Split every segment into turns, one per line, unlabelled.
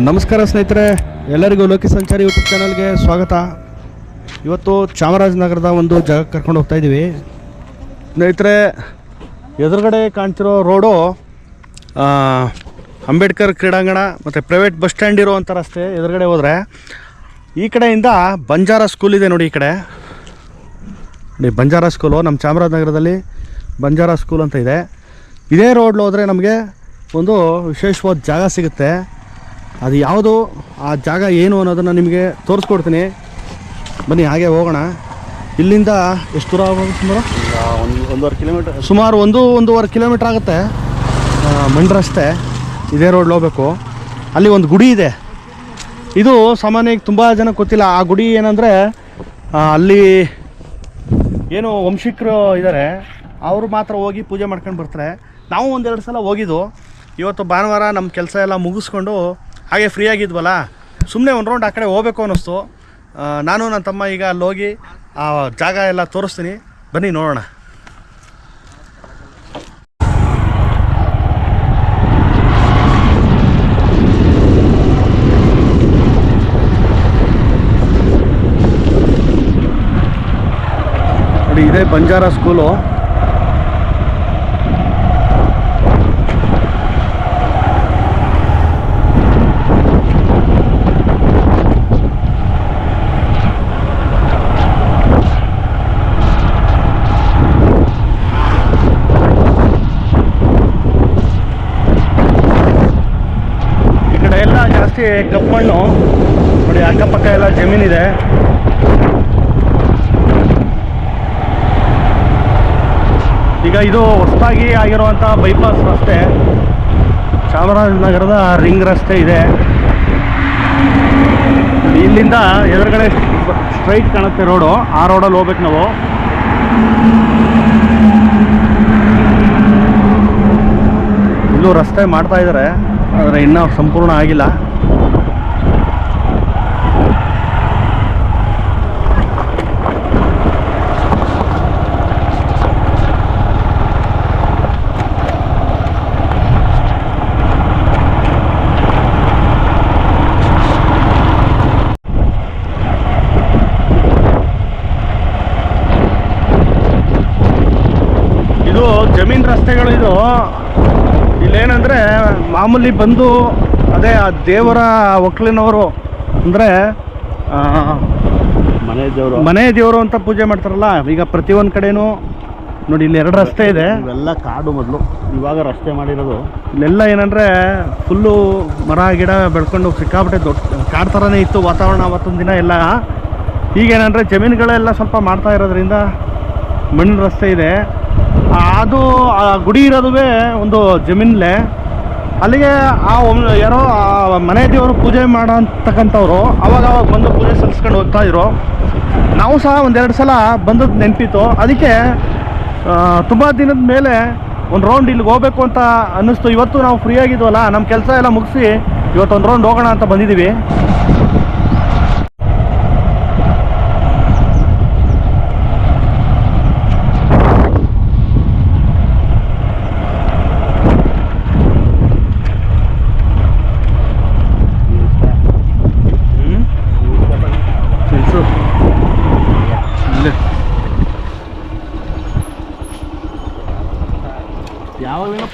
ನಮಸ್ಕಾರ ಸ್ನೇಹಿತರೆ, ಎಲ್ಲರಿಗೂ ಲೋಕಿ ಸಂಚಾರಿ ಯೂಟ್ಯೂಬ್ ಚಾನಲ್ಗೆ ಸ್ವಾಗತ. ಇವತ್ತು ಚಾಮರಾಜನಗರದ ಒಂದು ಜಾಗಕ್ಕೆ ಕರ್ಕೊಂಡು ಹೋಗ್ತಾ ಇದ್ದೀವಿ. ಸ್ನೇಹಿತರೆ, ಎದುರುಗಡೆ ಕಾಣ್ತಿರೋ ರೋಡು ಅಂಬೇಡ್ಕರ್ ಕ್ರೀಡಾಂಗಣ ಮತ್ತು ಪ್ರೈವೇಟ್ ಬಸ್ ಸ್ಟ್ಯಾಂಡ್ ಇರುವಂಥ ರಸ್ತೆ ಎದುರುಗಡೆ ಹೋದರೆ. ಈ ಕಡೆಯಿಂದ ಬಂಜಾರ ಸ್ಕೂಲ್ ಇದೆ ನೋಡಿ ಈ ಕಡೆ. ನೋಡಿ, ಬಂಜಾರ ಸ್ಕೂಲು, ನಮ್ಮ ಚಾಮರಾಜನಗರದಲ್ಲಿ ಬಂಜಾರ ಸ್ಕೂಲ್ ಅಂತ ಇದೆ. ಇದೇ ರೋಡ್ ಹೋದರೆ ನಮಗೆ ಒಂದು ವಿಶೇಷವಾದ ಜಾಗ ಸಿಗುತ್ತೆ. ಅದು ಯಾವುದು ಆ ಜಾಗ ಏನು ಅನ್ನೋದನ್ನು ನಿಮಗೆ ತೋರಿಸ್ಕೊಡ್ತೀನಿ. ಬನ್ನಿ ಹಾಗೆ ಹೋಗೋಣ. ಇಲ್ಲಿಂದ ಎಷ್ಟು ದೂರ ಆಗ್ಬೋದು ಸುಮಾರು?
ಒಂದು ಒಂದೂವರೆ ಕಿಲೋಮೀಟರ್.
ಸುಮಾರು ಒಂದು ಒಂದೂವರೆ ಕಿಲೋಮೀಟ್ರ್ ಆಗುತ್ತೆ. ಆ, ಮಂಡ್ ರಸ್ತೆ ಇದೇ ರೋಡ್ ಹೋಗ್ಬೇಕು. ಅಲ್ಲಿ ಒಂದು ಗುಡಿ ಇದೆ. ಇದು ಸಾಮಾನ್ಯವಾಗಿ ತುಂಬ ಜನಕ್ಕೆ ಗೊತ್ತಿಲ್ಲ. ಆ ಗುಡಿ ಏನಂದರೆ ಅಲ್ಲಿ ಏನು ವಂಶಿಕರು ಇದ್ದಾರೆ ಅವರು ಮಾತ್ರ ಹೋಗಿ ಪೂಜೆ ಮಾಡ್ಕೊಂಡು ಬರ್ತಾರೆ. ನಾವು ಒಂದೆರಡು ಸಲ ಹೋಗಿದ್ದು. ಇವತ್ತು ಭಾನುವಾರ ನಮ್ಮ ಕೆಲಸ ಎಲ್ಲ ಮುಗಿಸ್ಕೊಂಡು ಹಾಗೆ ಫ್ರೀ ಆಗಿದ್ವಲ್ಲ? ಸುಮ್ಮನೆ ಒಂದು ರೌಂಡ್ ಆ ಕಡೆ ಹೋಗ್ಬೇಕು ಅನ್ನಿಸ್ತು. ನಾನು ನನ್ನ ತಮ್ಮ ಈಗ ಅಲ್ಲಿ ಹೋಗಿ ಆ ಜಾಗ ಎಲ್ಲ ತೋರಿಸ್ತೀನಿ. ಬನ್ನಿ ನೋಡೋಣ. ನೋಡಿ, ಇದೇ ಬಂಜಾರ ಸ್ಕೂಲು ಈ ಕಡೆ ಎಲ್ಲ ಜಾಸ್ತಿ ಕಪ್ಪು ಮಣ್ಣು ನೋಡಿ, ಅಕ್ಕಪಕ್ಕ ಎಲ್ಲ ಜಮೀನಿದೆ. ಈಗ ಇದು ಹೊಸದಾಗಿ ಆಗಿರುವಂಥ ಬೈಪಾಸ್ ರಸ್ತೆ. ಚಾಮರಾಜನಗರದ ರಿಂಗ್ ರಸ್ತೆ ಇದೆ. ಇಲ್ಲಿಂದ ಎದುರುಗಡೆ ಸ್ಟ್ರೈಟ್ ಕಾಣುತ್ತೆ ರೋಡು ಆ ರೋಡಲ್ಲಿ ಹೋಗ್ಬೇಕು ನಾವು. ಇಲ್ಲೂ ರಸ್ತೆ ಮಾಡ್ತಾ ಇದ್ದಾರೆ ಆದರೆ ಇನ್ನೂ ಸಂಪೂರ್ಣ ಆಗಿಲ್ಲ ಇದು ಜಮೀನ್ ರಸ್ತೆಗಳು ಇದು ಇಲ್ಲೇನಂದ್ರೆ ಮಾಮೂಲಿ ಬಂದು ಅದೇ ಆ ದೇವರ ಒಕ್ಕಲಿನವರು ಅಂದರೆ
ಮನೆ ದೇವರು.
ಮನೆ ದೇವರು ಅಂತ ಪೂಜೆ ಮಾಡ್ತಾರಲ್ಲ ಈಗ ಪ್ರತಿಯೊಂದು ಕಡೆನೂ ನೋಡಿ ಇಲ್ಲಿ ಎರಡು ರಸ್ತೆ ಇದೆ.
ಇವೆಲ್ಲ ಕಾಡು ಮೊದಲು. ಇವಾಗ ರಸ್ತೆ ಮಾಡಿರೋದು.
ಇಲ್ಲೆಲ್ಲ ಏನಂದರೆ ಫುಲ್ಲು ಮರ ಗಿಡ ಬೆಳ್ಕೊಂಡು ಸಿಕ್ಕಾಪಟ್ಟೆ ದೊಡ್ಡ ಕಾಡು ಥರನೇ ಇತ್ತು ವಾತಾವರಣ ಅವತ್ತೊಂದು ದಿನ ಎಲ್ಲ. ಈಗೇನಂದರೆ ಜಮೀನುಗಳೆಲ್ಲ ಸ್ವಲ್ಪ ಮಾಡ್ತಾ ಇರೋದ್ರಿಂದ ಮಣ್ಣಿನ ರಸ್ತೆ ಇದೆ. ಅದು ಆ ಗುಡಿ ಇರೋದುವೇ ಒಂದು ಜಮೀನಲ್ಲೇ. ಅಲ್ಲಿಗೆ ಆ ಯಾರೋ ಆ ಮನೆ ದೇವರು ಪೂಜೆ ಮಾಡತಕ್ಕಂಥವ್ರು ಅವಾಗ ಅವಾಗ ಬಂದು ಪೂಜೆ ಸಲ್ಲಿಸ್ಕೊಂಡು ಹೋಗ್ತಾ ಇದ್ರು. ನಾವು ಸಹ ಒಂದೆರಡು ಸಲ ಬಂದದ್ದು ನೆನಪಿತ್ತು. ಅದಕ್ಕೆ ತುಂಬ ದಿನದ ಮೇಲೆ ಒಂದು ರೌಂಡ್ ಇಲ್ಲಿಗೆ ಹೋಗ್ಬೇಕು ಅಂತ ಅನ್ನಿಸ್ತು. ಇವತ್ತು ನಾವು ಫ್ರೀ ಆಗಿದ್ವಲ್ಲ ನಮ್ಮ ಕೆಲಸ ಎಲ್ಲ ಮುಗಿಸಿ ಇವತ್ತು ಒಂದು ರೌಂಡ್ ಹೋಗೋಣ ಅಂತ ಬಂದಿದ್ದೀವಿ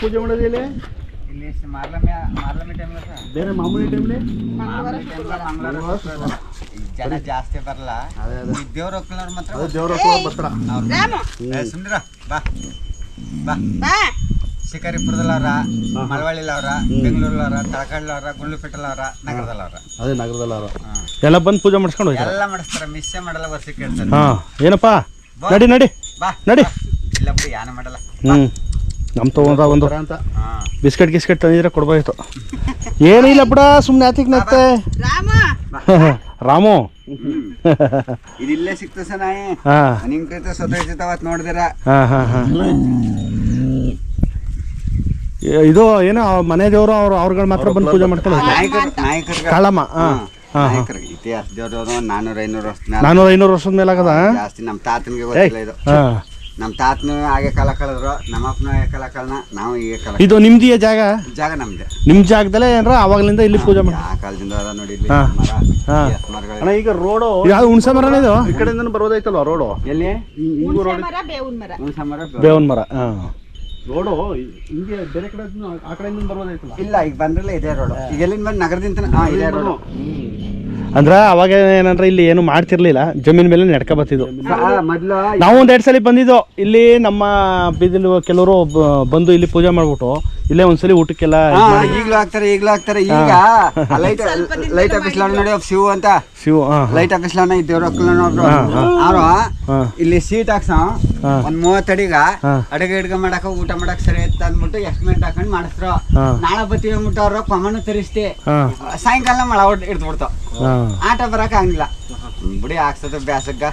ಪೂಜೆ ಮಾಡೋದು ಇಲ್ಲಿ
ಇಲ್ಲಿ ಮಾರ್ಲಮೆ ಮಾರ್ಲಮೆ ಟೈಮ್
ಬೇರೆ ಮಾಮೂಲಿ ಟೈಮ್ಲಿ
ಜನ ಜಾಸ್ತಿ ಬರಲ್ಲ. ದೇವ್ರ ಒಕ್ಕಲವ್ರು ಮಾತ್ರ
ದೇವ್ರ ಬರ್ತಾರ.
ಏ, ಸುಮ್ನಿರ. ಬಾ. ಬಾ. ಶಿಕಾರಿಪುರದಲ್ಲವ್ರ ಮಳವಳ್ಳಿಲವ್ರ ಬೆಂಗಳೂರಲ್ಲವ್ರ ತಳಕಾಡ್ಲವ್ರ ಗುಂಡ್ಲುಪೇಟೆಲವ್ರ ನಗರದಲ್ಲವ್ರ.
ಅದೇ ನಗರದಲ್ಲವ್ರ. ಅವರು
ಎಲ್ಲ ಬಂದು ಪೂಜೆ ಮಾಡಿಸ್ಕೊಂಡು ಹೋಗ್ತಾರೆ?
ಎಲ್ಲ ಮಾಡಿಸ್ತಾರ. ಮಿಸ್ಸೇ ಮಾಡಲ್ಲ ವರ್ಷಕ್ಕೆ ಹೇಳ್ತಾರೆ
ಹಾಂ ಏನಪ್ಪ? ನಡಿ ನಡಿ.
ಬಾ.
ನಡಿ.
ಬಾ. ಇಲ್ಲ ಬಿಡಿ ಯಾನು ಮಾಡಲ್ಲ.
ಹ್ಞೂ ನಮ್ಮ ತಗೊಂಡ್ರ ಒಂದು
ಅಂತ.
ಹಾ.
ಬಿಸ್ಕೆಟ್ ಗಿಸ್ಕೆಟ್ ತಂದಿದ್ರೆ ಕೊಡ್ಬೋಯ್ತು ಏನಿಲ್ಲ ಬಿಡ ಸುಮ್ಮನೆ ಆತಿಗೆ ನತ್ತೆ ರಾಮು.
ಇದು ಇಲ್ಲೇ ಸಿಕ್ತು ಸರ್ ನಾಯಿ.
ಹಾಂ.
ನಿಮ್ ಕೈತ ಸೊತೈತಿತ್ತು ನೋಡಿದಿರ.
ಹಾಂ ಹಾಂ ಹಾಂ. ಇದು ಏನೋ ಮನೆ ದೇವರು ಅವ್ರು ಅವ್ರಗಳು ಮಾತ್ರ ಬಂದು ಪೂಜೆ
ಮಾಡ್ತಾರೆ
ಕಾಳಮ್ಮ
ಇತಿಹಾಸ ದೇವ್ರವ್ರು ನಾನೂರ ಐನೂರು ವರ್ಷ
ನಾನ್ನೂರು ಐನೂರು ವರ್ಷದ ಮೇಲೆ ಆಗದ
ಜಾಸ್ತಿ ನಮ್ಮ ತಾತನಿಗೆ ಗೊತ್ತಿಲ್ಲ ಇದು.
ಹಾಂ
ನಮ್ಮ ತಾತನು ಹಾಗೆ ಕಾಲ ಕಳೆದ್ರು ನಮ್ಮ ಅಪ್ಪನೂ ಹಾಗೆ ಕಾಲ ಕಳ್ನ ನಾವು ಈಗ ಕಾಲ
ಇದು ನಿಮ್ದಿಯ ಜಾಗ?
ಜಾಗ ನಮ್ದೆ.
ನಿಮ್ಮ ಜಾಗದಲ್ಲೇ ಏನಾರ ಅವಾಗಲಿಂದ ಇಲ್ಲಿ ಪೂಜೆ ಮಾಡಿ
ಆ ಕಾಲದಿಂದ ಅದ ನೋಡಿ ಇಲ್ಲಿ
ಹಾ.
ಮರ
ಹಾ.
ಮರಗಳು
ಅಣ್ಣ ಈಗ ರೋಡು
ಯಾವ್ದು ಹುಣ್ಸೆ ಮರನ ಇದು?
ಈ ಕಡೆಯಿಂದ ಬರೋದೈತಲ್ವ ರೋಡು?
ಎಲ್ಲಿ?
ಮರ ಬೇವಿನ ಮರ.
ಹುಣ್ಸೆ ಮರ ಬೆ-
ಬೇವನ್ ಮರ ಹಾಂ.
ರೋಡು ಹಿಂಗೆ ಬೇರೆ ಕಡೆ ಆ ಕಡೆಯಿಂದ ಬರೋದೈತಲ್ಲ?
ಇಲ್ಲ ಈಗ ಬಂದ್ರಲ್ಲ ಇದೇ ರೋಡ್. ಈಗ ಎಲ್ಲಿಂದ ಬಂದ್ ನಗರದಿಂದ ಹಾ ಇದೇ ರೋಡ್.
ಅಂದ್ರೆ ಅವಾಗ ಏನಂದ್ರೆ ಇಲ್ಲಿ ಏನು ಮಾಡ್ತಿರ್ಲಿಲ್ಲ ಜಮೀನ್ ಮೇಲೆ ನಡ್ಕ ಬರ್ತಿದ್ವು.
ಮೊದ್ಲು
ನಾವು ಒಂದ್ ಎರಡ್ ಸಲ ಬಂದಿದ್ವು ಇಲ್ಲಿ ನಮ್ಮ ಬೀದಿಲು ಕೆಲವರು ಬಂದು ಇಲ್ಲಿ ಪೂಜೆ ಮಾಡ್ಬಿಟ್ಟು ಇಲ್ಲೇ ಒಂದ್ಸಲಿ ಊಟಕ್ಕೆಲ್ಲ
ಈಗ್ಲೂ ಹಾಕ್ತಾರೆ ಈಗ್ಲೂ ಹಾಕ್ತಾರೆ. ಈಗ ಲೈಟ್ ಲೈಟ್ ಆಫೀಸ್ ನೋಡಿ ಶಿವ ಅಂತ.
ಶಿವ
ಲೈಟ್ ಆಫೀಸ್ ಇದ್ದೇವ್ರ ಒಬ್ರು. ಅವ್ರು ಇಲ್ಲಿ ಸೀಟ್ ಹಾಕ್ಸ. ಒಂದ್ ಮೂವತ್ತಡಿಗ. ಅಡಿಗೆ. ಹಿಡ್ಕ ಮಾಡಕ ಊಟ ಮಾಡಕ್ ಸರಿ ಅಂತ ಅಂದ್ಬಿಟ್ಟು ಎಸ್ಟಿಮೇಟ್ ಹಾಕೊಂಡ್ ಮಾಡಿಸ್ರು. ನಾಳೆ ಬತ್ತಿ ಅಂದ್ಬಿಟ್ಟು ಅವ್ರ ಕೊಮ್ಮನ ತರಿಸ್ತಿ. ಸಾಯಂಕಾಲ ಮಳ ಹಿಡ್ದ್ಬಿಡ್ತು
ಹಾ
ಆಟ ಬರಕ ಆಗಿಲ್ಲ ಬಿಡಿ ಹಾಕ್ಸದ ಬ್ಯಾಸಕ್ಕ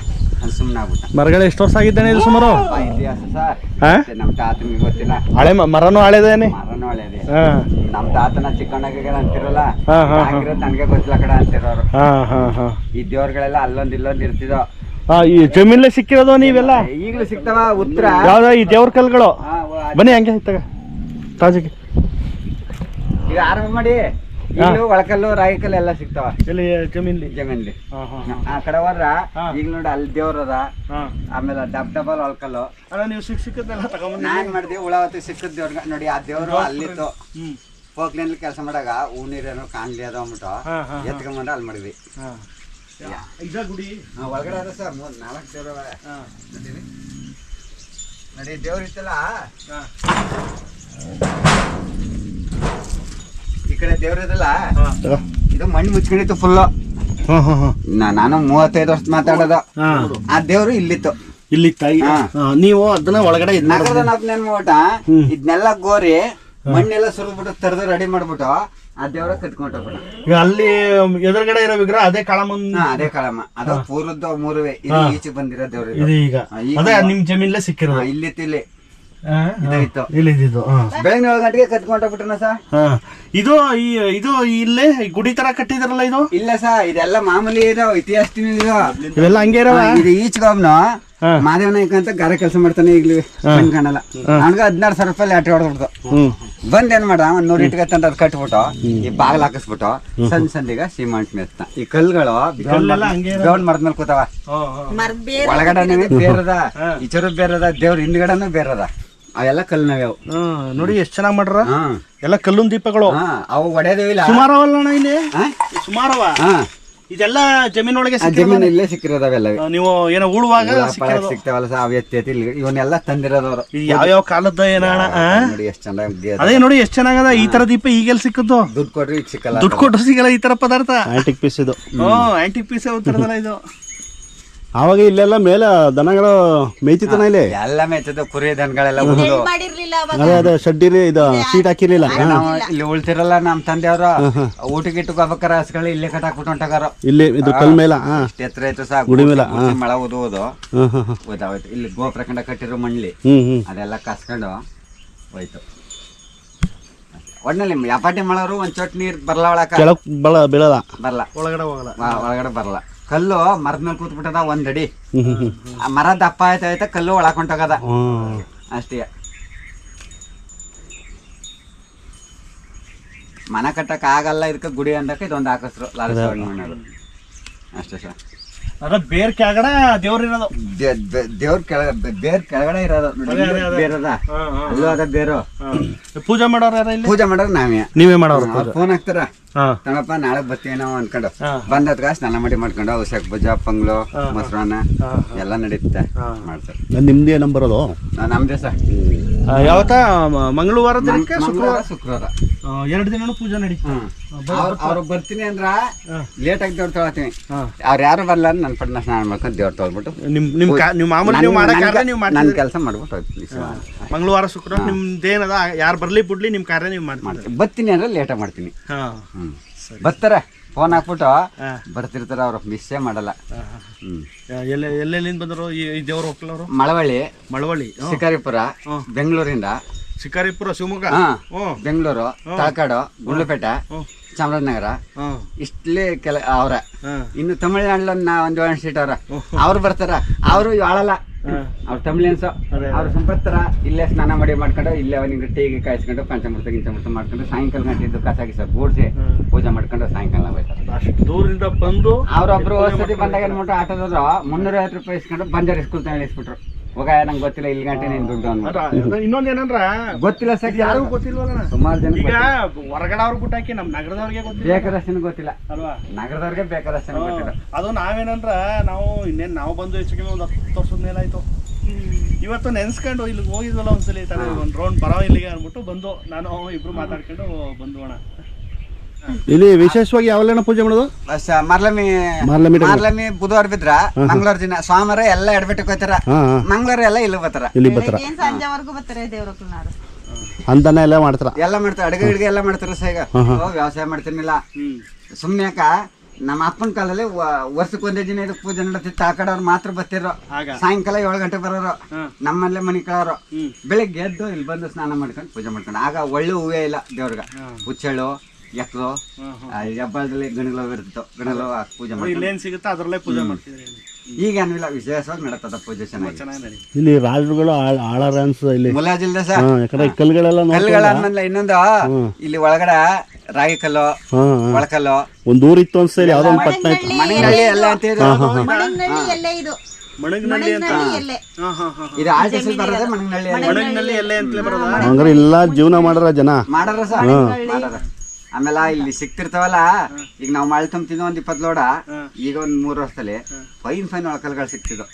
ಸುಮ್ನೆ ಆಗ್ಬಿಟ್ಟ.
ಮರಗಳು ಎಷ್ಟು ವರ್ಷ ಆಗಿದ್ದಾನೆ ಇದು ಸುಮಾರು?
ಇತಿಹಾಸ ಸರ್. ನಮ್ ತಾತನಿಗೆ ಗೊತ್ತಿಲ್ಲ.
ಹಳೆ ಮ- ಮರನೂ ಹಳೆದೇನೆ?
ಮರನ ಒಳ್ಳೇದೇ
ಹಾ.
ನಮ್ ತಾತನ ಚಿಕ್ಕಣ್ಣಗ ಅಂತಿರಲ್ಲ?
ಹಾ, ಹಾ, ಹಾ.
ಆಗಿರೋದ್ ನನ್ಗೆ ಗೊತ್ತಿಲ್ಲ ಕಡೆ ಅಂತಿರೋರು.
ಹಾ ಹಾ ಹಾ.
ಈ ದೇವ್ರಗಳೆಲ್ಲ ಅಲ್ಲೊಂದ್ ಇಲ್ಲೊಂದ್ ಇರ್ತಿದೋ?
ಹಾ ಈ ಜಮೀನ್ಲೆ ಸಿಕ್ಕಿರೋದು ನೀವೆಲ್ಲ?
ಈಗಲೂ ಸಿಗ್ತಾವ ಉತ್ತರ
ಯಾವ್ದ ಈ ದೇವ್ರ ಕಲ್ಗಳು?
ಹಾ,
ಬನ್ನಿ ಹಂಗೆ ತಗ. ತಾಜಕ್ಕೆ
ಈಗ ಆರಂಭ ಮಾಡಿ. ಈಗಲೂ ಒಳಕಲ್ಲು ರಾಯಿಕಲ್ಲು ಎಲ್ಲ ಸಿಗ್ತಾವ.
ಇಲ್ಲಿ ಜಮೀನ್ಲಿ?
ಜಮೀನ್ಲಿ. ಆ ಕಡೆ ಹೋದ್ರ ಈಗ ನೋಡಿ ಅಲ್ಲಿ ದೇವ್ರ ಅದ. ಆಮೇಲೆ ಡಬ್ ಡಬಲ್ ಒಳಕಲ್ಲು.
ನೀವು ಸಿಕ್ ಸಿಕ್ಕದೆಲ್ಲ ತಗೊಂಬಂದಿ
ನಾನ್ ಮಾಡಿದ್ವಿ ಉಳಾವತಿ ಸಿಕ್ಕದ್ ದೇವ್ರ ನೋಡಿ ಆ ದೇವ್ರು ಅಲ್ಲಿತ್ತು. ಹೋಗ್ಲಿನಲ್ಲಿ ಕೆಲಸ ಮಾಡಾಗ ಹೂ ನೀರೇನೋ ಕಾಣ್ಲಿ ಅದ ಅಂದ್ಬಿಟ್ಟು
ಹಾ
ಅಲ್ಲಿ ಮಾಡಿದ್ವಿ.
ಗುಡಿ.
ಒಳಗಡೆ ಅದ ಸರ್ ಮೂರ್ ನಾಲ್ಕು ದೇವ್ರ. ನೋಡಿ ದೇವ್ರ ಇತ್ತಲ್ಲ? ಈ ಕಡೆ ದೇವ್ರ ಇದಲ್ಲ ಇದು ಮಣ್ಣು ಮುಚ್ಕೊಂಡಿತ್ತು ಫುಲ್
ಹಾ ಹಾ ಹಾ.
ನಾನು ಮೂವತ್ತೈದು ವರ್ಷ ಮಾತಾಡೋದು. ಆ ದೇವ್ರು ಇಲ್ಲಿತ್ತು.
ಇಲ್ಲಿ ತಾಯಿ ನೀವು ಅದನ್ನ ಒಳಗಡೆ
ಮಾಡ್ಬಿಟ್ಟ ಇದನ್ನೆಲ್ಲ ಗೋರಿ ಮಣ್ಣೆಲ್ಲ ಸುರಿದ್ಬಿಟ್ಟು ತರದು ರೆಡಿ ಮಾಡ್ಬಿಟ್ಟು ಆ ದೇವ್ರ ಕಟ್ಕೊಂಡೋಗ್ಬಿಟ್ಟು
ಈಗ ಅಲ್ಲಿ ಎದುರುಗಡೆ ಇರೋ ವಿಗ್ರಹ ಅದೇ
ಕಳಮ ಅದೇ ಕಳಮ ಅದು ಪೂರ್ವದ ಮೂರುವೆ. ಈಚೆ ಬಂದಿರೋ ದೇವ್ರ
ಇದು ಈಗ. ಅದೇ ನಿಮ್ ಜಮೀನ್ಲೆ
ಸಿಕ್ಕಿರೋ ಇಲ್ಲಿ
ಇಲ್ಲಿ.
ಇದು ಇತ್ತು.
ಇಲ್ಲಿ ಇದ್ದಿದ್ದು ಹಾ.
ಬೆಳಗ್ಗೆ ಏಳು ಗಂಟೆಗೆ ಕಟ್ಕೊಂಡೋಗ್ಬಿಟ್ಟನ ಸಾ?
ಇದು ಈ ಇದು ಇಲ್ಲೇ ಈ ಗುಡಿ ತರ ಕಟ್ಟಿದ್ರಲ್ಲ ಇದು?
ಇಲ್ಲ ಸರ್ ಇದೆಲ್ಲ ಮಾಮೂಲಿ ಇರೋ ಇತಿಹಾಸ
ಇವೆಲ್ಲ ಹಂಗೆ ಇರವ?
ಹಾ, ಇದು ಈಚೆಗೊಬ್ನು. ಮಾದೇವ ನಾಯ್ಕ ಅಂತ ಗಾರ ಕೆಲಸ ಮಾಡ್ತಾನೆ ಈಗಲೂ ಕಣ್ ಕಾಣಲ್ಲ. ನನ್ಗ ಹದಿನಾರು ಸಾವಿರ ರೂಪಾಯಿ ಲಾಟ್ರಿ ಹೊಡೆದ್ಬಿಡ್ತು. ಬಂದ್ ಏನ್ ಮಾಡ ಒಂದ್ ನೂರ್ ಇಟ್ಕ ತಂದು ಅದ್ ಕಟ್ಬಿಟ್ಟು ಈ ಬಾಗಿಲು ಹಾಕಿಸ್ಬಿಟ್ಟು ಸಣ್ಣ ಸಂದಿಗ ಸಿಮೆಂಟ್ ಮೆತ್ತ ಈ ಕಲ್ಗಳು. ಬೇವನ್ ಮರದ ಮೇಲೆ ಕೂತಾವ.
ಮರದ ಬೇರೆ
ಒಳಗಡೆ ಬೇರದ? ಈಚರು ಬೇರದ? ದೇವ್ರ ಹಿಂದ್ಗಡೆನೂ ಬೇರದ? ಅವೆಲ್ಲ ಕಲ್ಲು ನಾವ್ಯಾವು
ಹಾ, ನೋಡಿ ಎಷ್ಟ್ ಚೆನ್ನಾಗ್ ಮಾಡ್ರ
ಹಾ.
ಎಲ್ಲ ಕಲ್ಲುನ್ ದೀಪಗಳು.
ಹಾ ಅವು ಒಡೆಯೋದಿಲ್ಲ
ಸುಮಾರವಲ್ಲ ಇಲ್ಲಿ?
ಹಾ?
ಸುಮಾರವ?
ಹಾ.
ಇದೆಲ್ಲ ಜಮೀನೊಳಗೆ
ಆ ಜಮೀನು ಇಲ್ಲೇ ಸಿಕ್ಕಿರೋದವೆಲ್ಲ
ಆ, ನೀವು ಏನೋ ಉಳುವಾಗ ಸಿಕ್ಕಿರೋದು?
ಸಿಗ್ತಾವಲ್ಲ ಸಾ ಅವು ಎತ್ತಿ ಎತ್ತಿ ಇಲ್ಲಿ ಇವನ್ನೆಲ್ಲ ತಂದಿರೋದವ್ರು.
ಇದು ಯಾವ್ಯಾವ ಕಾಲದ ಏನಣ್ಣ
ನೋಡಿ ಎಷ್ಟು ಚೆನ್ನಾಗಿ
ಅದೇ ನೋಡಿ ಎಷ್ಟ್ ಚೆನ್ನಾಗದ ಈ ತರ ದೀಪ ಈಗೆಲ್ಲ ಸಿಕ್ಕದ್ದು?
ದುಡ್ಡು ಕೊಟ್ರಿ ಈಗ ಸಿಕ್ಕಲ್ಲ
ದುಡ್ಡು ಕೊಟ್ಟು ಸಿಗಲ್ಲ ಈ ತರ ಪದಾರ್ಥ? ಆಂಟಿಕ್ ಪೀಸ್ ಇದು. ಆಂಟಿಕ್ ಪೀಸ್ ಉತ್ತರದಲ್ಲ ಇದು?
ಆವಾಗ ಇಲ್ಲೆಲ್ಲ ಮೇಲೆ ದನಗಳು ಮೇಯ್ತಿತ್ತನ ಇಲ್ಲಿ?
ಎಲ್ಲ ಮೇಯ್ತದ ಕುರಿ ದನಗಳೆಲ್ಲ ಉಳ್ದು
ಮಾಡಿರ್ಲಿಲ್ಲ ಅವಾಗ.
ಅದೇ ಅದೇ ಶಡ್ಡಿಲಿ ಇದು ಸೀಟ್ ಹಾಕಿರ್ಲಿಲ್ಲ.
ನಾವು ಇಲ್ಲಿ ಉಳ್ತಿರಲ್ಲ ನಮ್ ತಂದೆಯವ್ರು. ಊಟ ಇಟ್ಟು ಹೋಗ್ಬೇಕಾರ ಹಸ್ಗಳು ಇಲ್ಲೇ ಕಟ್ಟಾಕ್ಬಿಟ್ಟು ಹೊಂಟಾಗಾರ
ಇಲ್ಲಿ ಇದು ಕಲ್ ಮೇಲ ಹಾ.
ಇಷ್ಟ ಎತ್ತರ ಐತೆ ಸಾ
ಗುಡಿ ಮೇಲ.
ಮಳ ಓದುವುದು
ಹಾ ಹಾ ಹಾ
ಓದಾವೈತು ಇಲ್ಲಿ ಗೋ ಪ್ರಕಂಡ ಕಟ್ಟಿರೋ ಮಣ್ಲಿ
ಹ್ಮ್ ಹ್ಮ್.
ಅದೆಲ್ಲ ಕಸ್ಕೊಂಡು ಹೋಯ್ತು. ಒಟ್ನಲ್ಲಿ ಯಪಾಟಿ ಮಾಡೋರು ಒಂದ್ ಚೊಟ್ ನೀರ್ ಬರ್ಲ ಒಳಕ?
ಕೆಳಕ್ ಬಳ ಬೀಳಲ್ಲ.
ಬರ್ಲ.
ಒಳಗಡೆ ಹೋಗಲ್ಲ.
ಒಳಗಡೆ ಬರಲ್ಲ ಕಲ್ಲು ಮರದ ಮೇಲೆ ಕೂತ್ಬಿಟ್ಟದ
ಒಂದಡಿ.
ಆ ಮರ ದಪ್ಪ ಆಯ್ತಾ ಆಯ್ತಾ ಕಲ್ಲು
ಒಳಕೊಂಡೋಗದ
ಅಷ್ಟೇ. ಮನೆ ಕಟ್ಟಕ್ ಆಗಲ್ಲ ಇದಕ್ಕೆ ಗುಡಿ ಅಂದಕ್ಕೆ ಇದೊಂದು ಹಾಕಿಸ್ರು. ಲಾಲ ಅಷ್ಟೇ ಸರ್.
ಅದ್ರ ಬೇರ್ ಕೆಳಗಡೆ ದೇವ್ರಿರೋದು
ದೇವ್ರ ಕೆಳಗಡೆ ಬೇರ್ ಕೆಳಗಡೆ ಇರೋದು ನೋಡಿ,
ಅದೇ, ಅದೇ, ಅದೇ.
ಬೇರದ. ಅಲ್ಲೂ ಅದ ಬೇರು.
ಪೂಜೆ ಮಾಡೋರು ಯಾರ ಇಲ್ಲಿ?
ಪೂಜೆ ಮಾಡೋರು ನಾವೇ.
ನೀವೇ ಮಾಡೋರು
ಫೋನ್ ಹಾಕ್ತಾರ. ತಮ್ಮಪ್ಪ ನಾಳೆ ಬರ್ತೀವಿ ನಾವು ಅನ್ಕೊಂಡು.
ಬಂದ
ಬಂದದ್ಗ ಸ್ನಾನ ಮಾಡಿ ಮಾಡ್ಕೊಂಡು ಅವಶ್ಯಕ ಭುಜ ಪಂಗ್ಲು ಮೊಸರನ್ನ ಎಲ್ಲ ನಡೀತ ಮಾಡ್ತಾರೆ.
ನಿಮ್ಮದೇ ನಿಮ್ದೇ ನಂಬರ್ ಅದು?
ನಮ್ದೇ ಸರ್.
ಯಾವತ್ತ? ಮ- ಮಂಗಳವಾರ ಶುಕ್ರವಾರ?
ಶುಕ್ರವಾರ.
ಎರಡು ದಿನ ಪೂಜೆ
ಅವ್ರು ಬರ್ತೀನಿ ಅಂದ್ರ. ಲೇಟ್ ಆಗಿ ದೇವ್ರ ತೊಗೊಳ್ತೀನಿ. ಅವ್ರು ಯಾರು ಬರಲ್ಲ ನನ್ನ ಪಡ್ನ ಸ್ನಾನ ಮಾಡ್ಕೊಂಡು ದೇವ್ರ ತೊಗೊಳ್ಬಿಟ್ಟು
ನಿಮ್ ನಿಮ್ ಕಾ- ನೀವು ಮಾಮೂಲಿ ನೀವು ಮಾಡೋ ನೀವು
ನನ್ನ
ಮಾಡ್ತೀರಿ
ಕೆಲಸ ಮಾಡ್ಬಿಟ್ಟು ಹೋಗ್ತೀನಿ.
ಮಂಗಳವಾರ ಶುಕ್ರವಾರ ನಿಮ್ದೇನದ? ಯಾರು ಬರ್ಲಿ ಬಿಡ್ಲಿ ನಿಮ್ ಕಾರ್ಯ ನೀವು ಮಾಡ್ತೀರಿ
ಮಾಡ್ತೀನಿ. ಬರ್ತೀನಿ ಅಂದ್ರೆ ಲೇಟಾಗಿ ಮಾಡ್ತೀನಿ. ಬರ್ತಾರ. ಫೋನ್ ಹಾಕ್ಬಿಟ್ಟು ಬರ್ತಿರ್ತಾರ ಅವ್ರ. ಮಿಸ್ಸೇ ಮಾಡಲ್ಲ.
ಎಲ್ಲೆಲ್ಲಿಂದ ಬಂದರು ಈ ದೇವ್ರ ಒಕ್ಕಲವರು?
ಮಳವಳ್ಳಿ.
ಮಳವಳ್ಳಿ.
ಶಿಕಾರಿಪುರ ಬೆಂಗಳೂರಿಂದ.
ಶಿಕಾರಿಪುರ ಶಿವಮೊಗ್ಗ?
ಹಾ.
ಹ್ಮ್
ಬೆಂಗಳೂರು ತಳಕಾಡು ಗುಂಡ್ಲುಪೇಟೆ ಚಾಮರಾಜನಗರ.
ಹ್ಮ್
ಇಷ್ಟಲೇ ಕೆಲ ಅವ್ರ. ಇನ್ನು ತಮಿಳ್ನಾಡಲ್ಲಿ ನಾ ಒಂದು ಏಳು ಸೀಟ್ ಅವ್ರ. ಅವ್ರು ಬರ್ತಾರ. ಅವರು ಆಳಲ್ಲ. ಅವ್ರ ತಮಿಳಿಯನ್ಸ್ ಅವ್ರು ಸಂಪತ್ತರ. ಇಲ್ಲೇ ಸ್ನಾನ ಮಾಡಿ ಮಾಡ್ಕೊಂಡು ಇಲ್ಲೇ ಅವನಿಗೆ ಟೀಗೆ ಕಾಯಿಸ್ಕೊಂಡು ಪಂಚಮೃತ ಗಿಂಚಮೃತ ಮಾಡ್ಕೊಂಡು ಸಾಯಂಕಾಲ ಗಂಟೆದ್ದು ಕಸ ಸರ್ ಗೂಡ್ಸಿ ಪೂಜೆ ಮಾಡ್ಕೊಂಡು ಸಾಯಂಕಾಲ ಹೋಯ್ತಾರೆ.
ಅಷ್ಟು ದೂರದಿಂದ ಬಂದು
ಅವ್ರೊಬ್ರು ವಸತಿ ಬಂದಾಗ ಏನ್ಬಿಟ್ಟು ಆಟೋದವ್ರು ಮುನ್ನೂರ ಐವತ್ತು ರೂಪಾಯಿ ಇಸ್ಕೊಂಡು ಬಂಜಾರ್ ಸ್ಕೂಲ್ ತಗೊಂಡು ಇಸ್ಬಿಟ್ರು ಹೋಗ ನಂಗೆ ಗೊತ್ತಿಲ್ಲ ಇಲ್ಲಿ ಗಂಟೆ ನೀನು ದುಡ್ಡು ಅನ್ಬಿಟ್ಟು
ಇನ್ನೊಂದ್ ಏನಂದ್ರ?
ಗೊತ್ತಿಲ್ಲ ಸರ್
ಯಾರಿಗೂ ಗೊತ್ತಿಲ್ವಲ್ಲ
ಸುಮಾರು ಜನ
ಈಗ ಹೊರಗಡೆ ಅವ್ರು ಬಿಟ್ಟಾಕಿ ನಮ್ ನಗರದವ್ರಿಗೆ ಗೊತ್ತಿಲ್ಲ.
ಬೇಕಾದಷ್ಟು ಗೊತ್ತಿಲ್ಲ.
ಅಲ್ವಾ?
ನಗರದವ್ರಿಗೆ ಬೇಕಾದಷ್ಟು ಗೊತ್ತಿಲ್ಲ.
ಅದು ನಾವೇನಂದ್ರ ನಾವು ಇನ್ನೇನ್ ನಾವು ಬಂದು ಹೆಚ್ಚು ಕಮ್ಮಿ ಒಂದ್ ಹತ್ತು ವರ್ಷದ ಮೇಲೆ ಆಯ್ತು. ಇವತ್ತು ನೆನ್ಸ್ಕೊಂಡು ಇಲ್ಲಿ ಹೋಗಿದ್ವಲ್ಲ ಒಂದ್ಸಲಿ ತಲೆ ಒಂದ್ ರೌಂಡ್ ಬರೋ ಇಲ್ಲಿಗೆ ಅಂದ್ಬಿಟ್ಟು ಬಂದು ನಾನು ಇಬ್ರು ಮಾತಾಡ್ಕೊಂಡು ಬಂದು ಅಣ್ಣ
ಇಲ್ಲಿ ವಿಶೇಷವಾಗಿ ಯಾವಲ್ಲೇನ ಪೂಜೆ ಮಾಡೋದು?
ಮರ್ಲಮಿ
ಮಾರ್ಲಮಿ
ಮಾರ್ಲಮಿ ಬುಧವಾರ ಬಿದ್ರ ಮಂಗಳವಾರ ದಿನ ಸೋಮವಾರ ಎಲ್ಲ ಎಡಬಿಟ್ಟಕ್ಕೆ ಹೋಗ್ತಾರ.
ಮಂಗ್ಳೂರ್
ಮಂಗಳವಾರ ಎಲ್ಲ ಇಲ್ಲಿ ಬರ್ತಾರ.
ಇಲ್ಲಿ ಬರ್ತಾರ.
ಏನ್ ಸಂಜೆವರೆಗೂ ಬರ್ತಾರೆ ದೇವ್ರಕ್ಕನಾರು
ಅಂತಾನೆ ಎಲ್ಲ ಮಾಡ್ತಾರ.
ಎಲ್ಲ ಮಾಡ್ತಾರ ಅಡುಗೆ ಎಲ್ಲಾ ಎಲ್ಲ ಮಾಡ್ತಾರ ಸೈಗ ಈಗ. ಓ, ವ್ಯವಸಾಯ ಮಾಡ್ತೀನಿಲ್ಲ
ಸುಮ್ಮನೆ
ಸುಮ್ನೆ ಯಾಕ ನಮ್ಮ ಅಪ್ಪನ ಕಾಲದಲ್ಲಿ ವ- ವರ್ಷಕ್ಕೆ ಒಂದೇ ದಿನ ಇದಕ್ಕೆ ಪೂಜೆ ನಡೀತಿತ್ತು. ಆ ಕಡೆ ಅವ್ರು ಮಾತ್ರ ಬರ್ತಿರೋ
ಆಗ.
ಸಾಯಂಕಾಲ ಏಳು ಗಂಟೆ ಬರೋರು. ನಮ್ಮಲ್ಲೇ ಮನೆ ಕಳೋರು. ಬೆಳಿಗ್ಗೆ ಎದ್ದು ಇಲ್ಲಿ ಬಂದು ಸ್ನಾನ ಮಾಡ್ಕೊಂಡು ಪೂಜೆ ಮಾಡ್ಕೊಂಡು. ಆಗ ಒಳ್ಳೆ ಹೂವೇ ಇಲ್ಲ ದೇವ್ರಿಗೆ. ಹುಚ್ಚೆಳ್ಳು ಎಕ್ಕಲು ಹಬ್ಬದಲ್ಲಿ ಗಣಗಳು ಇರ್ತಿತ್ತು ಗಣಗಳು ಪೂಜೆ ಮಾಡಿ
ಇಲ್ಲೇನ್ ಸಿಗುತ್ತಾ ಅದ್ರಲ್ಲೇ ಪೂಜೆ ಮಾಡ್ತಿದ್ರಿ
ಈಗ ಏನಿಲ್ಲ ವಿಶೇಷವಾಗಿ ನಡೀತದ ಪೂಜೆ ಚೆನ್ನಾಗಿ.
ಇಲ್ಲಿ ರಾಜರುಗಳು ಆಳ್- ಆಳಾರ ಅನ್ಸದ ಇಲ್ಲಿ.
ಮುಲಾಜಿಲ್ದ
ಜಿಲ್ಲೆ
ಸರ್?
ಯಾಕಂದ್ರೆ ಈ ಕಲ್ಗಳೆಲ್ಲ
ಕಲ್ಲುಗಳ
ನೋಡ್ಕೊಂಡ
ಇನ್ನೊಂದು ಇಲ್ಲಿ ಒಳಗಡೆ ರಾಗಿ ಕಲ್ಲು. ಒಳಕಲ್ಲು.
ಒಂದು ಊರ್ ಇತ್ತು ಅನ್ಸ್ತೇಳಿ ಯಾವ್ದೋ ಒಂದ್ ಪಟ್ಟಣ ಇತ್ತು.
ಮನೆಗಳಲ್ಲಿ ಎಲ್ಲ ಅಂತ ಹೇಳಿದ್ರು.
ಮಣಗ್ನಳ್ಳಿ ಎಲ್ಲೇ
ಜೀವನ ಮಾಡಾರ ಜನ.
ಮಾಡಾರ ಸರ್? ಮಾಡಾರ. ಆಮೇಲೆ ಇಲ್ಲಿ ಸಿಕ್ತಿರ್ತಾವಲ್ಲ ಈಗ ನಾವು ಮಳೆ ತುಂಬ್ತಿದ್ವಿ ಒಂದ್ ಇಪ್ಪತ್ ಲೋಡ ಈಗ ಒಂದ್ ಮೂರ್ ವರ್ಷದಲ್ಲಿ ಫೈನ್ ಫೈನ್ ಒಳಕಲ್ಗಳು ಸಿಕ್ತಿದ್ವು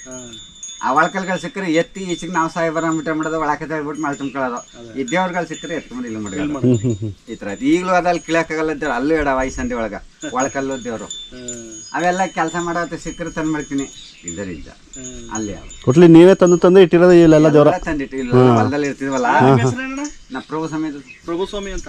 ಆ ಒಳಕಲ್ಗಳು ಸಿಕ್ಕರೆ ಎತ್ತಿ ಈಚೆಗೆ ನಾವು ಸಾಯಿಬಾರ ಬಿಟ್ಟು ಮಾಡೋದು ಒಳಕ್ಕೆ ಹೇಳ್ಬಿಟ್ಟು ಮಳೆ ತುಂಬ್ಕೊಳ್ಳೋದು. ಈ ದೇವ್ರಗಳು ಸಿಕ್ಕರೆ ಎತ್ಕೊಂಡ್ ಇಲ್ಲ
ಹ್ಮ್
ಈ ತರ ಈಗಲೂ ಅದಲ್ಲಿ ಕಿಳಕಾಗಲ್ಲ ದೇವ್ರು ಅಲ್ಲೂ ಇಡ ಸಂಧಿ ಒಳಗ ಒಳಕಲ್ಲು ದೇವ್ರು. ಅವೆಲ್ಲ ಕೆಲಸ ಮಾಡೋ ಸಿಕ್ಕರೆ ತಂದು ಮಾಡ್ತೀನಿ. ಇದರಿಂದ. ಅಲ್ಲಿ
ಕೊಟ್ಲಿ ನೀವೇ ತಂದು ತಂದು ಇಟ್ಟಿರೋದು ಇಲ್ಲೆಲ್ಲ ದೇವ್ರ.
ಎಲ್ಲ ತಂದಿಟ್ಟು ಇಲ್ಲ ಹೊಲದಲ್ಲಿ ಇರ್ತಿದ್ವಲ್ಲ? ನಾ ಪ್ರಭು ಸಮೇತ
ಪ್ರಭು ಸ್ವಾಮಿ ಅಂತ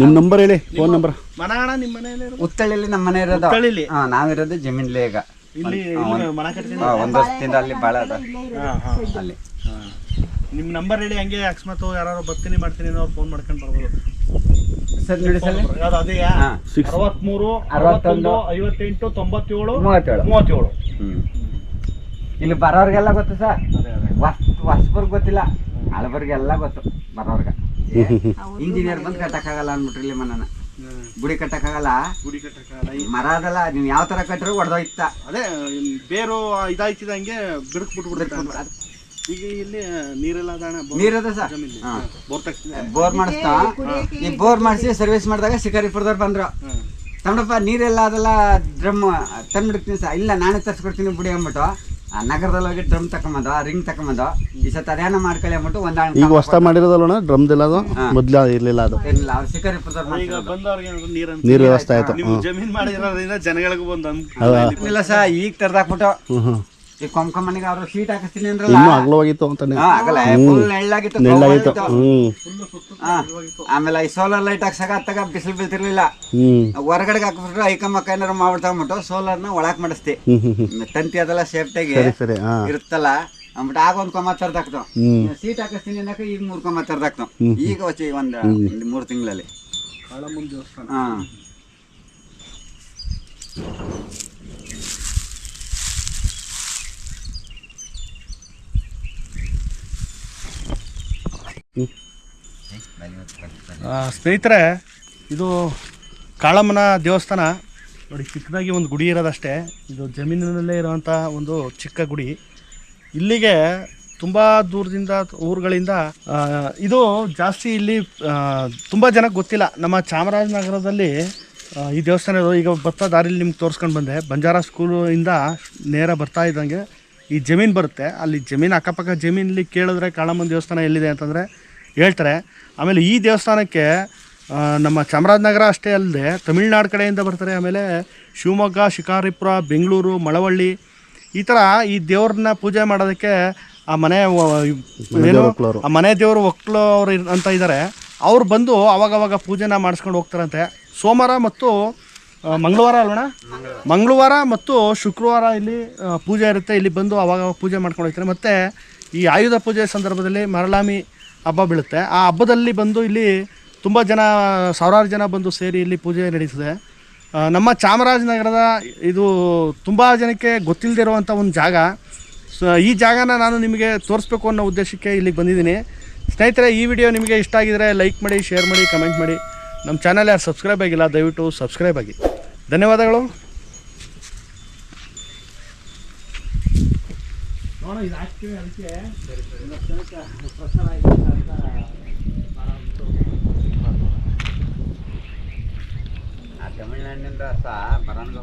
ನಿಮ್ ನಂಬರ್ ಹೇಳಿ ಫೋನ್ ನಂಬರ್
ಉತ್ತಳಿಲಿ ಅಣ್ಣ ನಿಮ್ಮ ಮನೆಯಲ್ಲಿ ಇರೋದು?
ಉತ್ತಳ್ಳಿಲಿ ನಮ್ಮ ಮನೆ ಇರೋದು.
ಉತ್ತಳ್ಳಿಲಿ?
ಹಾ ನಾವಿರೋದು ಜಮೀನ್ಲೇ ಈಗ.
ಇಲ್ಲಿ ಇಲ್ಲಿ ಮನ ಕಟ್ತೀನಿ
ಹಾ, ವರ್ಷದಿಂದ ಅಲ್ಲಿ ಬಾಳ ಅದ. ಅಲ್ಲಿ.
ನಿಮ್ಮ ನಂಬರ್ ಹೇಳಿ ಹಂಗೆ ಅಕಸ್ಮಾತ್ ಯಾರು ಬರ್ತೀನಿ ಮಾಡ್ತೀನಿ ಅವ್ರು ಫೋನ್ ಮಾಡ್ಕೊಂಡು ಬರ್ಬೋದು.
ಸರ್ ನೋಡಿ ಸರ್.
ಯಾವ್ದು ಅದೇ ಅರವತ್ಮೂರು
ಅರವತ್ತೊಂದು,
ಐವತ್ತೆಂಟು ತೊಂಬತ್ತೇಳು
ಮೂವತ್ತೇಳು.
ಮೂವತ್ತೇಳು.
ಹ್ಮ್. ಇಲ್ಲಿ ಬರೋರ್ಗೆಲ್ಲ ಗೊತ್ತು ಸರ್.
ಅದೇ ಅದೇ.
ಹೊಸ್ ಹೊಸಬರ್ಗ್ ಗೊತ್ತಿಲ್ಲ. ಹಳಬರ್ಗೆಲ್ಲ ಗೊತ್ತು ಬರೋರ್ಗ. ಇಂಜಿನಿಯರ್ ಬಂದ್ ಕಟ್ಟಕ್ಕಾಗಲ್ಲ ಅಂದ್ಬಿಟ್ರಿ ಇಲ್ಲಿ ಮನನ. ಗುಡಿ ಕಟ್ಟಕ್ಕಾಗಲ್ಲ?
ಗುಡಿ ಕಟ್ಟಕ್ಕಾಗಲ್ಲ.
ಮರ ಅದಲ್ಲ ನೀವು ಯಾವ ತರ ಕಟ್ಟರು ಒಡೆದೋಯ್ತ.
ಅದೇ ಬೇರು ಇದಾಯ್ತಿದಂಗೆ ಬಿರುಕು ಬಿಟ್ಬಿಡ್ತಾರೆ ಈಗ ಇಲ್ಲಿ ನೀರೆಲ್ಲ ಅದಾಣ
ನೀರದ ಸರ್.
ಬೋರ್
ಬೋರ್ ಮಾಡಿಸ್ತಾ? ಈ ಬೋರ್ ಮಾಡಿಸಿ ಸರ್ವಿಸ್ ಮಾಡಿದಾಗ ಶಿಕಾರಿಪುರದವ್ರು ಬಂದ್ರು. ತಮ್ಮಪ್ಪ ನೀರೆಲ್ಲ ಅದೆಲ್ಲ ಡ್ರಮ್ ತಂದ್ಬಿಡ್ತೀನಿ ಸರ್. ಇಲ್ಲ ನಾನೇ ತರ್ಸ್ಕೊಡ್ತೀನಿ ಬಿಡಿ ಅಂದ್ಬಿಟ್ಟು. ಆ ನಗರದಲ್ಲಿ ಹೋಗಿ ಡ್ರಮ್ ತಕೊಂಬಂದ ರಿಂಗ್ ತಕೊಂಬಂದು ಈ ಸತ ಅದೇನೋ ಮಾಡ್ಕೊಳ್ಳಿ ಅಂದ್ಬಿಟ್ಟು ಒಂದಾಣ
ಈಗ ಹೊಸ ಮಾಡಿರೋದಲ್ಲ ಡ್ರಮ್ದಿಲ್ಲ ಅದು? ಮೊದ್ಲ ಇರ್ಲಿಲ್ಲ ಅದು.
ಇಲ್ಲ ಅವ್ರು ಶಿಕಾರಿಪುರದವ್ರು
ಈಗ ಬಂದವ್ರಿಗೆ ಏನಾದ್ರು ನೀರ್
ವ್ಯವಸ್ಥೆ ಆಯ್ತು.
ನೀವು ಜಮೀನ್ ಮಾಡಿರೋದ್ರಿಂದ ಜನಗಳಿಗೂ ಬಂದು ಅನ್ಕೂಲ
ಇಲ್ಲ ಸರ್ ಈಗ ತೆರ್ದಾಕ್ಬಿಟ್ಟು ಈ ಕೊಂಕಮ್ ಮನೆಗೆ ಅವರು ಶೀಟ್ ಹಾಕಿಸ್ತೀನಿ ಅಂದ್ರಲ್ಲ?
ಇನ್ನೂ ಅಗಲವಾಗಿತ್ತು ಅಂತಾನೆ.
ಆಗಲ್ಲ ಫುಲ್ ನೆಳ್ಳಾಗಿತ್ತು
ನೆಳ್ಳಾಗಿತ್ತು.
ಆಮೇಲೆ ಈ ಸೋಲಾರ್ ಲೈಟ್ ಹಾಕ್ಸಾಗ ಅತ್ತಾಗ ಬಿಸಿಲು ಬೀಳ್ತಿರ್ಲಿಲ್ಲ.
ಹ್ಮ್.
ಹೊರಗಡೆಗೆ ಹಾಕ್ಬಿಟ್ರೆ ಐಕಮಕ್ಕ ಏನಾರು ಮಾಡ್ಬಿಟ್ಟು ಸೋಲಾರ್ನ ಒಳಕ್ ಮಾಡಿಸ್ತಿ.
ಹ್ಮ್ ಹ್ಮ್
ತಂತಿ ಅದೆಲ್ಲ ಸೇಫ್ಟಿಗೆ
ಸರಿ
ಇರುತ್ತಲ್ಲ ಅಂದ್ಬಿಟ್ಟು ಆಗ ಒಂದ್ ಕೊಮ್ಮ ತರ್ದಾಕ್ತು
ಹ್ಮ್.
ಸೀಟ್ ಹಾಕಿಸ್ತೀನಿ ಅನ್ನಕ ಈಗ ಮೂರ್ ಕೊಮ್ಮ ತರ್ದಾಕ್ತು ಈಗ ವಚ್ಚಿ ಒಂದ್ ಒಂದ್ ಮೂರ್ ತಿಂಗಳಲ್ಲಿ. ಹಾ.
ಸ್ನೇಹಿತರೆ, ಇದು ಕಾಳಮ್ಮನ ದೇವಸ್ಥಾನ. ನೋಡಿ, ಚಿಕ್ಕದಾಗಿ ಒಂದು ಗುಡಿ ಇರೋದಷ್ಟೇ. ಇದು ಜಮೀನಿನಲ್ಲೇ ಇರುವಂಥ ಒಂದು ಚಿಕ್ಕ ಗುಡಿ. ಇಲ್ಲಿಗೆ ತುಂಬ ದೂರದಿಂದ, ಊರುಗಳಿಂದ ಇದು ಜಾಸ್ತಿ ಇಲ್ಲಿ ತುಂಬ ಜನಕ್ಕೆ ಗೊತ್ತಿಲ್ಲ. ನಮ್ಮ ಚಾಮರಾಜನಗರದಲ್ಲಿ ಈ ದೇವಸ್ಥಾನ ಇರೋದು. ಈಗ ಬರ್ತಾ ದಾರಿಲಿ ನಿಮ್ಗೆ ತೋರಿಸ್ಕೊಂಡು ಬಂದೆ. ಬಂಜಾರ ಸ್ಕೂಲಿಂದ ನೇರ ಬರ್ತಾ ಇದ್ದಂಗೆ ಈ ಜಮೀನು ಬರುತ್ತೆ. ಅಲ್ಲಿ ಜಮೀನು, ಅಕ್ಕಪಕ್ಕ ಜಮೀನಲ್ಲಿ ಕೇಳಿದ್ರೆ ಕಾಳಮ್ಮನ ದೇವಸ್ಥಾನ ಎಲ್ಲಿದೆ ಅಂತಂದರೆ ಹೇಳ್ತಾರೆ. ಆಮೇಲೆ ಈ ದೇವಸ್ಥಾನಕ್ಕೆ ನಮ್ಮ ಚಾಮರಾಜನಗರ ಅಷ್ಟೇ ಅಲ್ಲದೆ ತಮಿಳ್ನಾಡು ಕಡೆಯಿಂದ ಬರ್ತಾರೆ. ಆಮೇಲೆ ಶಿವಮೊಗ್ಗ ಶಿಕಾರಿಪುರ ಬೆಂಗಳೂರು ಮಳವಳ್ಳಿ ಈ ಥರ ಈ ದೇವ್ರನ್ನ ಪೂಜೆ ಮಾಡೋದಕ್ಕೆ ಆ ಮನೆ ಏನು ಆ ಮನೆ ದೇವರು ಒಕ್ಕಲು ಅವ್ರು ಇರ್- ಅಂತ ಇದ್ದಾರೆ ಅವ್ರು ಬಂದು ಅವಾಗವಾಗ ಪೂಜೆನ ಮಾಡಿಸ್ಕೊಂಡು ಹೋಗ್ತಾರಂತೆ. ಸೋಮವಾರ ಮತ್ತು ಮಂಗಳವಾರ ಅಲ್ವಣ ಮಂಗಳವಾರ ಮತ್ತು ಶುಕ್ರವಾರ ಇಲ್ಲಿ ಪೂಜೆ ಇರುತ್ತೆ. ಇಲ್ಲಿ ಬಂದು ಅವಾಗ ಪೂಜೆ ಮಾಡ್ಕೊಂಡು ಹೋಗ್ತಾರೆ. ಮತ್ತು ಈ ಆಯುಧ ಪೂಜೆ ಸಂದರ್ಭದಲ್ಲಿ ಮರಳಾಮಿ ಹಬ್ಬ ಬೀಳುತ್ತೆ. ಆ ಹಬ್ಬದಲ್ಲಿ ಬಂದು ಇಲ್ಲಿ ತುಂಬ ಜನ, ಸಾವಿರಾರು ಜನ ಬಂದು ಸೇರಿ ಇಲ್ಲಿ ಪೂಜೆ ನಡೀತದೆ ನಮ್ಮ ಚಾಮರಾಜನಗರದ ಇದು ತುಂಬ ಜನಕ್ಕೆ ಗೊತ್ತಿಲ್ಲದೆ ಇರುವಂಥ ಒಂದು ಜಾಗ. ಸೊ, ಈ ಜಾಗನ ನಾನು ನಿಮಗೆ ತೋರಿಸ್ಬೇಕು ಅನ್ನೋ ಉದ್ದೇಶಕ್ಕೆ ಇಲ್ಲಿಗೆ ಬಂದಿದ್ದೀನಿ. ಸ್ನೇಹಿತರೆ, ಈ ವಿಡಿಯೋ ನಿಮಗೆ ಇಷ್ಟ ಆಗಿದರೆ ಲೈಕ್ ಮಾಡಿ, ಶೇರ್ ಮಾಡಿ, ಕಮೆಂಟ್ ಮಾಡಿ. ನಮ್ಮ ಚಾನಲ್ ಯಾರು ಸಬ್ಸ್ಕ್ರೈಬ್ ಆಗಿಲ್ಲ, ದಯವಿಟ್ಟು ಸಬ್ಸ್ಕ್ರೈಬ್ ಆಗಿ. ಧನ್ಯವಾದಗಳು.
ತಗೊಳ್ಳೋ ಇದು ಹಾಕ್ತೀವಿ ಅದಕ್ಕೆ. ಪ್ರಸಾರ ಆಗಿದೆ ಅಂತ ತಮಿಳ್ನಾಡಿನಿಂದ ಸಹ ಬರೋಣ